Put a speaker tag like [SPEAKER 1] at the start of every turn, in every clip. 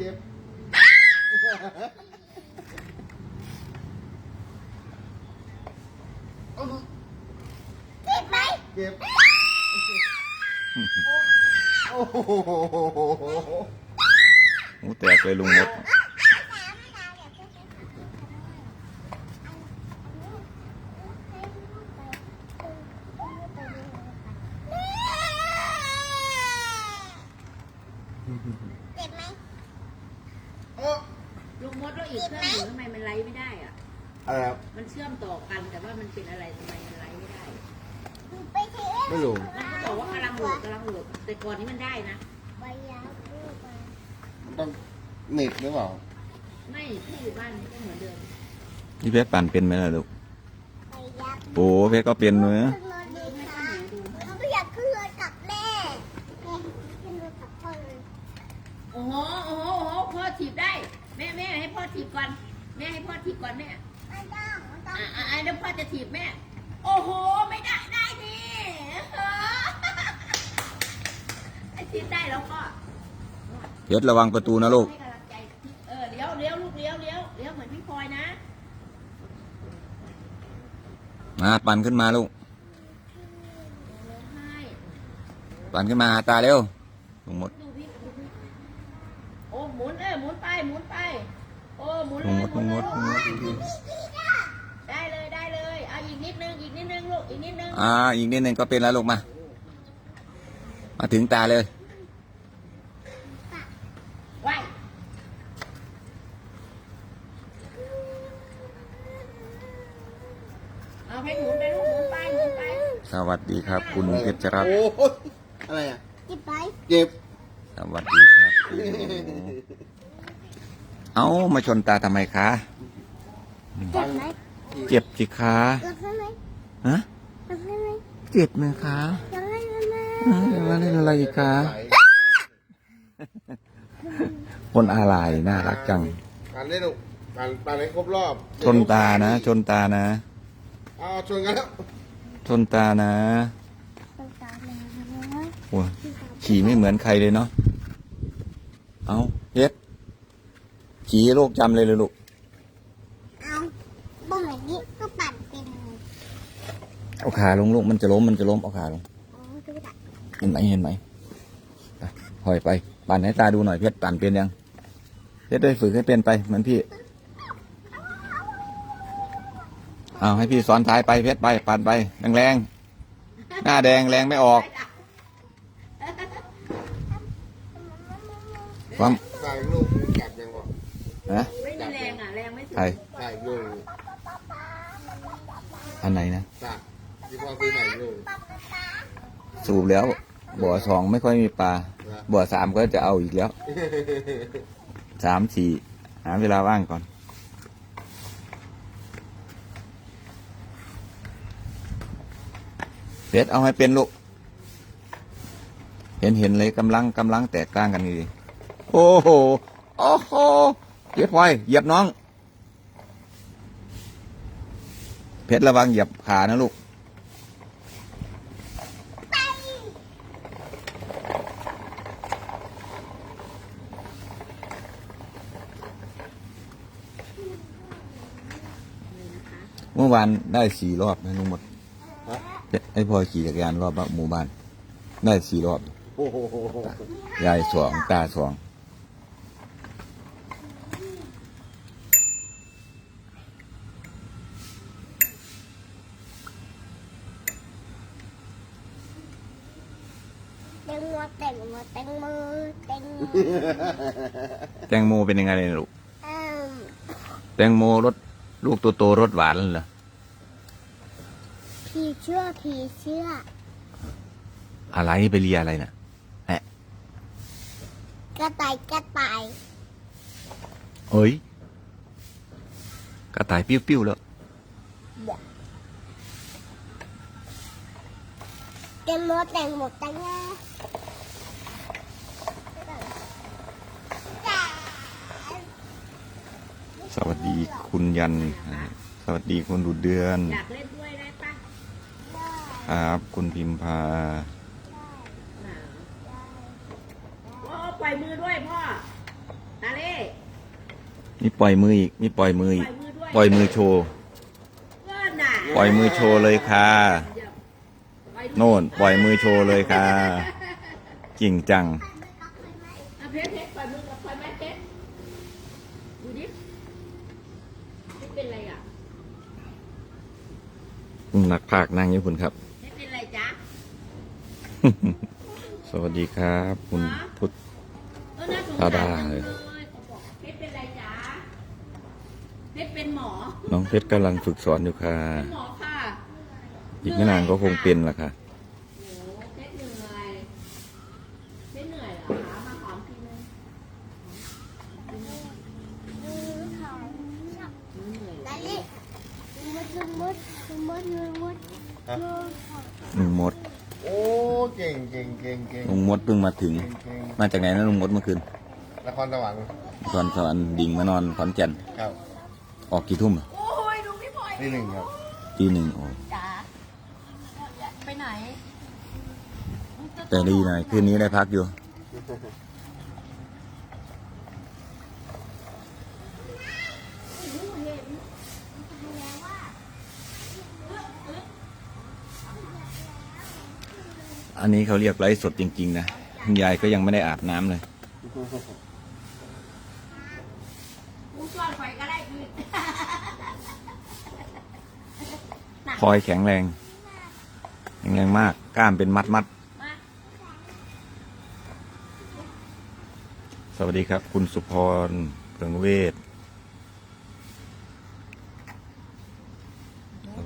[SPEAKER 1] เจ็บเอามือ
[SPEAKER 2] เจ็บไหม
[SPEAKER 1] เจ็บ โอ้โห
[SPEAKER 3] หูแตกเลยลุงมด
[SPEAKER 2] เจ็บไหม
[SPEAKER 1] โอ้
[SPEAKER 4] ลุงมดแล้ว อีกเครื่องหนึ่งทำไมมันไลฟ์ไม่ได้อะ
[SPEAKER 1] อะไรครับ
[SPEAKER 4] มันเชื่อมต่อกันแต่ว่ามันเป็นอะไรทำไมมันไลฟ์ไม่ได้
[SPEAKER 2] ไปเท
[SPEAKER 1] ไม่รู้
[SPEAKER 4] มันก็บอกว่ากำลังโหลดกำลังโหลดแต่ก่อนนี้มันได้นะ
[SPEAKER 2] ใบยาพูดไป
[SPEAKER 1] มันต้องเน็ตหรือเปล่า
[SPEAKER 4] ไม่ที่อยู่บ้านก็เหมือนเดิม
[SPEAKER 3] พี่เพชรปั่นเป็นไหมล่ะลูก
[SPEAKER 2] ใบยา
[SPEAKER 3] โอ้เพชรก็เป็นเนื้อ
[SPEAKER 2] ขึ้นรถดีค่ะเขาก็อยากขึ้นรถกับแม่แม่ขึ้นรถกับพ่อเลย
[SPEAKER 4] โอ้โหโอ้โหโอ้โหพ่อถีบได้แม่แม่ให้พ่อถีบก่อน แม่ให้พ่อถีบก่อนแม่
[SPEAKER 2] ไม่ต้องไม่ต้อง
[SPEAKER 4] อ่าอ่าเดี๋ยวพ่อจะถีบแม่ โอ้โห ไม่ได้ได้ดิไอ้ถีบได้แล้วก็
[SPEAKER 3] เพชรระวังประตูนะลูก
[SPEAKER 4] ให้กำลังใจเออเลี้ยวเลี้ยวลูกเลี้ยวเลี้ยวเลี้ยวเหมือนพี่พลอยนะ
[SPEAKER 3] มาปั่นขึ้นมาลูก
[SPEAKER 4] เลี้ยวให้
[SPEAKER 3] ปั่นขึ้นมาหาตาเร็วลุงมด
[SPEAKER 4] ดูพี่ดูพี่ โอ้หมุนเออหมุนไปหมุนไป โอ้หมุนเล
[SPEAKER 3] ลุง
[SPEAKER 4] ย
[SPEAKER 3] มดลุงมดลุงมด
[SPEAKER 4] ได้เลยได้เลยเอาอีกนิดนึงอีกนิดนึงลูกอีกนิดนึง
[SPEAKER 3] อ่าอีกนิดนึงก็เป็นแล้วลูกมา มาถึงตาเลย
[SPEAKER 4] ไว้เอาเพชรหมุนไปลูกหมุนไปหมุนไป
[SPEAKER 3] สวัสดีครับ คุณเพชรรัตน์
[SPEAKER 1] โอ้ยอะไรอะ
[SPEAKER 2] เจ็บไหม
[SPEAKER 1] เจ็บ
[SPEAKER 3] สวัสดีครับ เอามาชนตาทำไมคะ
[SPEAKER 2] เจ็บไหม
[SPEAKER 3] เจ็บสิคะ
[SPEAKER 2] รักได้ไหม
[SPEAKER 3] ฮะ
[SPEAKER 2] รักได้ไหม
[SPEAKER 3] เจ็บไหมคะ
[SPEAKER 2] รักได้ไหม
[SPEAKER 3] เอ้ยมาเล่นอะไรอีกคะคนอะไรน่ารักจัง
[SPEAKER 1] การเล่นลูกการการให้ครบรอบ
[SPEAKER 3] ชนตานะ ชนตานะ
[SPEAKER 1] เอาชนกันแล้ว
[SPEAKER 3] ชนตานะ
[SPEAKER 2] ต้องตามมานะ
[SPEAKER 3] โอ้ยขี่ไม่เหมือนใครเลยเนาะ เอาเพชรขี่โลกจำเลยเลยลูก
[SPEAKER 2] เอาบ่เหมือนนี้ก็ปั่นเป็น
[SPEAKER 3] เอาขาลงลูกมันจะล้มมันจะล้มเอาขาลง
[SPEAKER 2] โอ้ดูดัก
[SPEAKER 3] เห็นไหมเห็นไหมไปถอยไป ปั่นให้ตาดูหน่อยเพชรปั่นเป็นยังเพชรได้ฝึกให้เป็นไปเหมือนพี่เอาให้พี่สอนท้ายไปเพชรไปปั่นไปแรงๆหน้าแดงแรงไม่ออก ความ
[SPEAKER 1] ใส่ลูกจับยังบอก
[SPEAKER 3] นะ
[SPEAKER 4] ไม่มีแรงอะแรงไม่ถึง
[SPEAKER 3] ใคร
[SPEAKER 1] ใส่ลูก
[SPEAKER 3] อันไหนนะ
[SPEAKER 1] จับที่พ่อซื้อใส่ลูก
[SPEAKER 3] สูบแล้ว บ่อสองไม่ค่อยมีปลา บ่อสามก็จะเอาอีกแล้วสามสี่หาเวลาว่างก่อนเพชรเอาให้เป็นลูก เห็นเห็นเลยกำลังกำลังแตกต่างกันดีโอ้โห โอ้โห เพชรพลอยเหยียบน้อง เพชรระวังเหยียบขานะลูกเมื่อวานได้สี่รอบนะลุงหมดไอ้พ่อขี่จักรยานรอบหมู่บ้าน ได้สี่รอบ
[SPEAKER 1] โอ้โห
[SPEAKER 3] ยายสองตาสอง
[SPEAKER 2] แตงโมแตงโมแตงโมแตงโม
[SPEAKER 3] แตงโมเป็นยังไงเลยลูก
[SPEAKER 2] อืม
[SPEAKER 3] แตงโมรสลูกตัวโตรสหวานเหรอ
[SPEAKER 2] ผีเชื่อผีเชื่อ
[SPEAKER 3] อะไรไปเรียอะไรน่ะ
[SPEAKER 2] กระต่ายกระต่าย
[SPEAKER 3] เฮ้ยกระต่ายปิ้วๆแล้ว
[SPEAKER 2] แตงโมแตงโมแตงโม
[SPEAKER 3] สวัสดีคุณยัน สวัสดีคุณดุดเดือน
[SPEAKER 4] อยากเล่นด้วยได้ปะ
[SPEAKER 3] ครับ คุณพิมพา
[SPEAKER 4] พ่อปล่อยมือด้วยพ่อตาเนี่
[SPEAKER 3] ปล่อยมืออีกนี่ปล่อยมืออีก
[SPEAKER 4] ปล่อยมือด้วย
[SPEAKER 3] ปล่อยมือโชว์
[SPEAKER 4] ก็น่ะ
[SPEAKER 3] ปล่อยมือโชว์เลยค่ะ
[SPEAKER 4] ปล่อยมือ
[SPEAKER 3] โน่น ปล่อยมือโชว์เลยค่ะ จริงจัง
[SPEAKER 4] อะเพชรเพชรปล่อยมือกับปล่อยไม้เพชรดูดิเพชรเป็นไรอะ
[SPEAKER 3] นักภาคนั่งอยู่คุณครับ
[SPEAKER 4] เพชรเป็นไรจ๊ะ
[SPEAKER 3] สวัสดีครับ คุณพุทธ
[SPEAKER 4] เออน่าสง
[SPEAKER 3] ธา
[SPEAKER 4] สาร
[SPEAKER 3] ดา
[SPEAKER 4] จัง
[SPEAKER 3] เล
[SPEAKER 4] เลยยเขาบอกเพชรเป็นไรจ๊ะเพชรเป็นหมอ
[SPEAKER 3] น้องเพชรกำลังฝึกสอนอยู่ค่ะ
[SPEAKER 4] เป็นหมอค่ะ
[SPEAKER 3] อีกไม่นานก็คงเป็นละค่ะ
[SPEAKER 4] โอ้เพชรเหนื่อยเพชรเหนื่อยเหรอคะมาหอมทีนึงเหนื่อยเหรอ
[SPEAKER 2] นั่นนี่มุดมุดมุดมุดมุด
[SPEAKER 3] ลุงมด
[SPEAKER 1] โอ้เก่ง เก่งเก่งเก่ง
[SPEAKER 3] ลุงมดเพิ่งมาถึง
[SPEAKER 1] เก่งเก่ง
[SPEAKER 3] มาจากไหนนะลุงมดเมื่อคืน
[SPEAKER 1] นครสวรรค์
[SPEAKER 3] ตอนสวรรค์ดิ่งมานอนขอนแก่น
[SPEAKER 1] ครับ
[SPEAKER 3] ออกกี่ทุ่มอะ
[SPEAKER 4] โอ้ยดูพี่พลอย
[SPEAKER 1] ที่หนึ่งครับ
[SPEAKER 3] ตีหนึ่งโอ้
[SPEAKER 4] จ๋าไปไหน
[SPEAKER 3] แต่ดีหน่อยคืนนี้ได้พักอยู่ อันนี้เขาเรียกไลฟ์สดจริง ๆ นะคุณยายก็ยังไม่ได้อาบน้ำเลย
[SPEAKER 4] กูช่วยไฟก็ได้อีก
[SPEAKER 3] พลอยแข็งแรงแข็งแรงมากกล้ามเป็นมัดมัด
[SPEAKER 4] มา
[SPEAKER 3] ๆสวัสดีครับ คุณสุพรเพิงเวท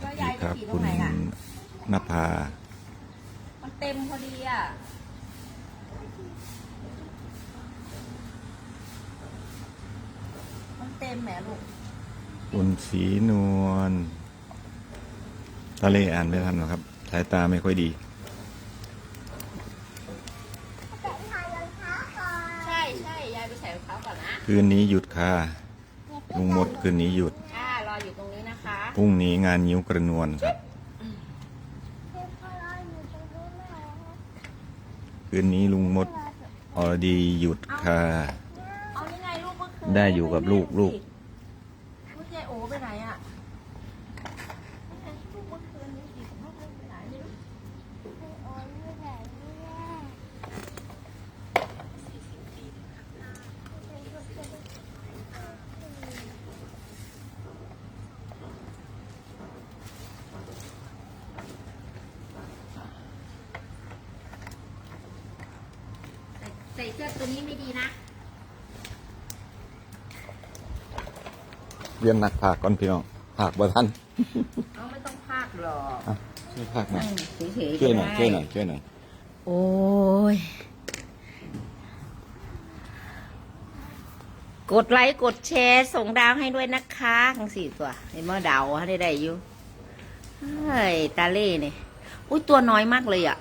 [SPEAKER 3] สวัสดีครับ คุณนภา
[SPEAKER 4] มันเต็มพอดีอะ มันเต็มแหมลูก
[SPEAKER 3] คุณสีนวลทะเลอ่านไม่ทันหรอกครับ สายตาไม่ค่อยดี
[SPEAKER 2] แต่ถ่ายรองเท้าก่อน
[SPEAKER 4] ใช่ใช่ยายไปใส่รองเท้าก่อนนะ
[SPEAKER 3] คืนนี้หยุดค่ะลุงมดคืนนี้หยุด
[SPEAKER 4] อ่ารออยู่ตรงนี้นะคะ
[SPEAKER 3] พรุ่งนี้งานนิ้วกระนวลครับ
[SPEAKER 2] เพื่อนพ่อรออยู่ตรงนู้นนะ
[SPEAKER 3] คืนนี้ลุงมดอรดีหยุดค่ะ
[SPEAKER 4] เอานี่ไงลูกเมื่อคืน
[SPEAKER 3] ได้อยู่กับลูกลูก
[SPEAKER 4] ลูกยายโอ ไปไหนอะนี่ไงลูกเมื่อคืนนี้อีกลูกนึงไปไหน
[SPEAKER 2] อ้ยไม่ไหนไม่แย่
[SPEAKER 4] ใส่เสื้อตัวนี้ไม่ดีนะ
[SPEAKER 3] เรียนหนักผากก่อนพี่น้องผากบ่ทัน
[SPEAKER 4] เอาไม่ต้องพากหรอก
[SPEAKER 3] อะช่วยผากหน่อย
[SPEAKER 4] เฉยๆ
[SPEAKER 3] ช่วยหน่อย
[SPEAKER 4] ก็
[SPEAKER 3] ช่วยห
[SPEAKER 4] ได้
[SPEAKER 3] น่อยช่วยหน่อย
[SPEAKER 4] โอ้ยกดไลค์กดแชร์ส่งดาวให้ด้วยนะคะทั้งสี่ตัวเห็นว่าดาวให้ได้ได้อยู่เฮ้ยตาเล่เนี่ยอุ้ยตัวน้อยมากเลยอะ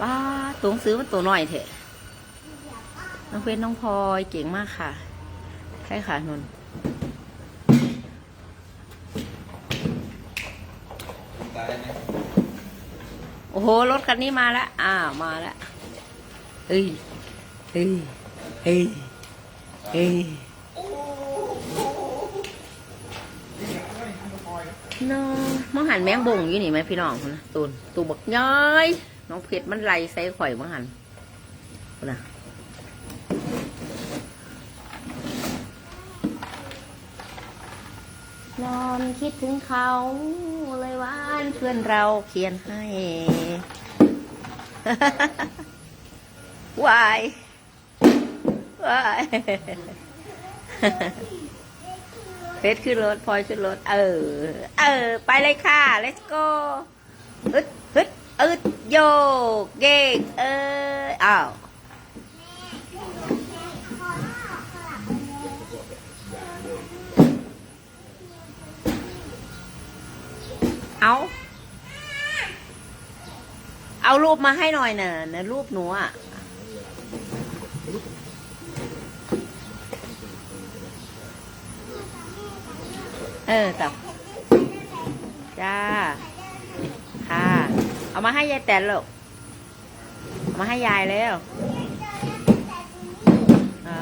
[SPEAKER 4] ว้าตัวหนังซื้อมันตัวน้อยเถอะน้องเพชรน้องพลอยเก่งมากค่ะ ใช่ค่ะนนท์ โอ้โห รถคันนี้มาแล้ว อ้าว มาแล้ว เฮ้ย เฮ้ย เฮ้ย เฮ้ยน้องมังหันแมงบงอยู่นี่ไหมพี่น้องนะตูนตูบักย้อยน้องเพชรมันไล่ใส่ข่อยมังหันนนะนอนคิดถึงเขาเลยว่านเพื่อนเราเขียนให้ วายวายเพชรขึ้นรถพลอยขึ้นรถ เออ เออ ไปเลยค่ะ let's go ฮึดฮึดอึดโยกเกกเอออ้าวเอา เอารูปมาให้หน่อยน่ะนะรูปหนูอะเออตับจ้า ค่ะ เอามาให้ยายแตนลูกเอามาให้ยายแล้วอ๋อ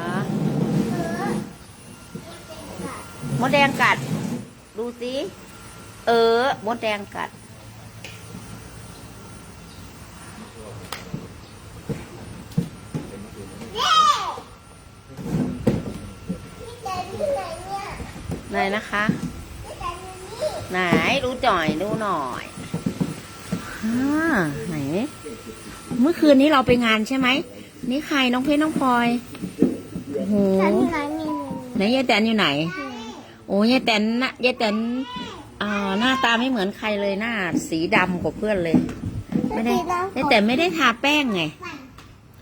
[SPEAKER 4] มดแดงกัด ดูสิ เออ มดแดงกัด
[SPEAKER 2] เย้พี่แดนอยู่ไหนเนี่ย
[SPEAKER 4] ไหนนะคะ
[SPEAKER 2] พี่แดนอยู่นี่
[SPEAKER 4] ไหนดูจ่อยดูหน่อยอ่าไหน เมื่อคืนนี้เราไปงานใช่ไหม นี่ใครน้องเพชรน้องพลอยโอ้โห
[SPEAKER 2] ฉันไหนมี
[SPEAKER 4] ไหนยายแตนอยู่ไหน โอ้ยายแตนนะยายแตนอ่าหน้าตาไม่เหมือนใครเลยหน้าสีดำกว่าเพื่อนเลย ไม่ได้ยายแตนไม่ได้ทาแป้งไง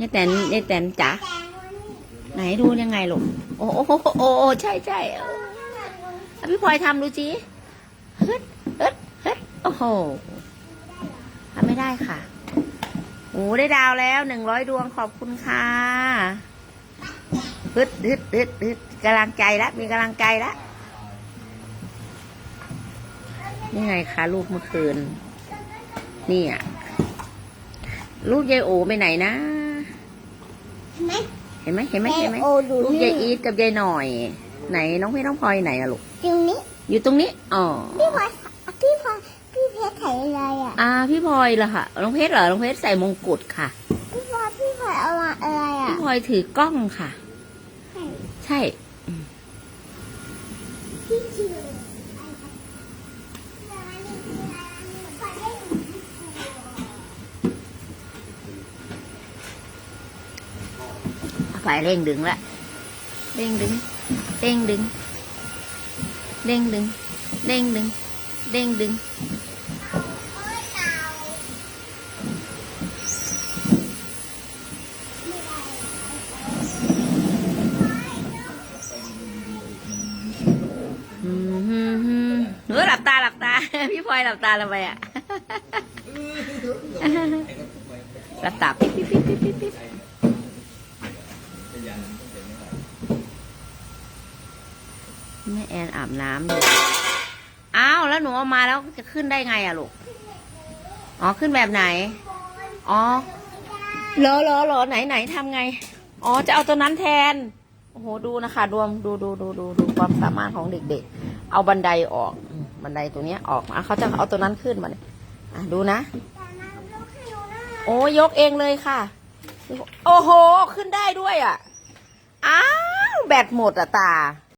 [SPEAKER 4] ยายแตนยายแตนจ๋า
[SPEAKER 2] แดงวันนี้
[SPEAKER 4] ไหนดูยังไงลูกโอ้โอ้โอ้โอ้โอ้ใช่ใช่เอออะ พี่พลอยทำดูจีฮึดฮึดฮึดโอ้โหทำไม่ได้ค่ะโอ้ได้ดาวแล้วหนึ่งร้อยดวงขอบคุณค่ะฮึดฮึดฮึดฮึดกำลังใจแล้วมีกำลังใจแล้วนี่ไงคะลูกเมื่อคืน นี่อะลูกยายโอไปไหนนะ
[SPEAKER 2] เห็นไหม
[SPEAKER 4] เห็นไหมเห็นไหมเห็นไหม
[SPEAKER 2] โอดู
[SPEAKER 4] ลูก
[SPEAKER 2] นี่
[SPEAKER 4] ยายอีทกับยายหน่อย ไหนน้องพี่น้องพลอยไหนอะลูก
[SPEAKER 2] ตรงนี้
[SPEAKER 4] อยู่ตรงนี้ อ๋อ
[SPEAKER 2] พี่พลอยพี่พลอยพี่เพชรถ่ายอะไรอะ
[SPEAKER 4] อ่า พี่พลอยเหรอคะน้องเพชรเหรอ น้องเพชรใส่มงกุฎค่ะ
[SPEAKER 2] พี่พลอยพี่พลอยเอามาอะไรอะ
[SPEAKER 4] พี่พลอยถือกล้องค่ะ ใช่
[SPEAKER 2] พี่ชื่อ
[SPEAKER 4] ไฟเร่งดึงละ เร่งดึง เร่งดึงเร่งดึงเร่งดึงเร่งดึงอืมฮึมฮึมหนูหลับตาหลับตา พี่พลอยหลับตาทำ ไม่แม่แอนอาบน้ำอยู่อ้าวแล้วหนูเอามาแล้วจะขึ้นได้ไงอะลูก อ๋อขึ้นแบบไหน อ๋อเหรอเหรอเหรอไหนไหนทำไง อ๋อจะเอาตัวนั้นแทน โอ้โหดูนะคะดวงดูดูดูดูดูความสามารถของเด็ก ๆ เอาบันไดออก บันไดตัวเนี้ยออกมาเขาจะเอาตัวนั้นขึ้นมาเนี่ยอะดูนะ โอ้ยกเองเลยค่ะ โอ้โห ขึ้นได้ด้วยอะ อ้าว แบตหมดอะตา